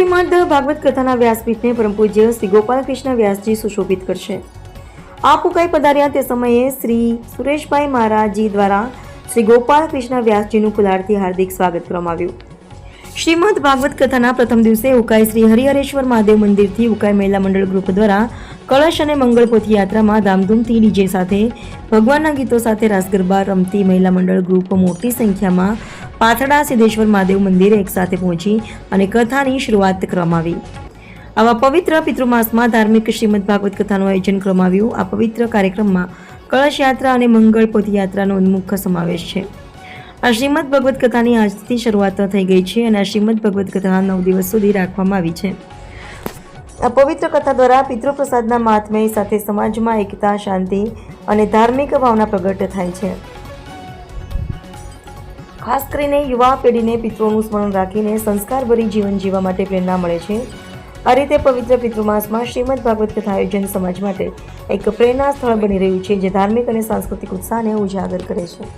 શ્રીમદ ભાગવત કથાના વ્યાસપીઠને પરમ પૂજ્ય શ્રી ગોપાલકૃષ્ણ વ્યાસજી સુશોભિત કરશે. આ પુકાઈ પધાર્યા તે સમયે શ્રી સુરેશભાઈ મહારાજજી દ્વારા શ્રી ગોપાલકૃષ્ણ વ્યાસજીનું ફુલારથી હાર્દિક સ્વાગત કરવામાં આવ્યું. શ્રીમદ ભાગવત કથાના પ્રથમ દિવસે ઉકાઈ શ્રી હરિહરેશ્વર મહાદેવ મંદિરથી ઉકાઈ મહિલા મંડળ ગ્રુપ દ્વારા કળશ અને મંગળપોથી યાત્રામાં ધામધૂમથી ડીજે સાથે ભગવાનના ગીતો સાથે રાસ ગરબા રમતી મહિલા મંડળ ગ્રુપ મોટી સંખ્યામાં પાથડા સિદ્ધેશ્વર મહાદેવ મંદિરે એકસાથે પહોંચી અને કથાની શરૂઆત કરવામાં આવી. આવા પવિત્ર પિતૃમાસમાં ધાર્મિક શ્રીમદ ભાગવત કથાનું આયોજન કરવામાં આવ્યું. આ પવિત્ર કાર્યક્રમમાં કળશ યાત્રા અને મંગળ પોથીયાત્રાનો ઉન્મુખ સમાવેશ છે. આ શ્રીમદ ભગવત કથાની આજથી શરૂઆત થઈ ગઈ છે અને આ શ્રીમદ ભગવત કથા નવ દિવસ સુધી રાખવામાં આવી છે. આ પવિત્ર કથા દ્વારા પિતૃપ્રસાદના મહાત્મય સાથે સમાજમાં એકતા, શાંતિ અને ધાર્મિક ભાવના પ્રગટ થાય છે. ખાસ કરીને યુવા પેઢીને પિતૃઓનું સ્મરણ રાખીને સંસ્કારભરી જીવન જીવવા માટે પ્રેરણા મળે છે. આ રીતે પવિત્ર પિતૃમાસમાં શ્રીમદ ભાગવત કથા આયોજન સમાજ માટે એક પ્રેરણા સ્થળ બની રહ્યું છે, જે ધાર્મિક અને સાંસ્કૃતિક ઉત્સાહને ઉજાગર કરે છે.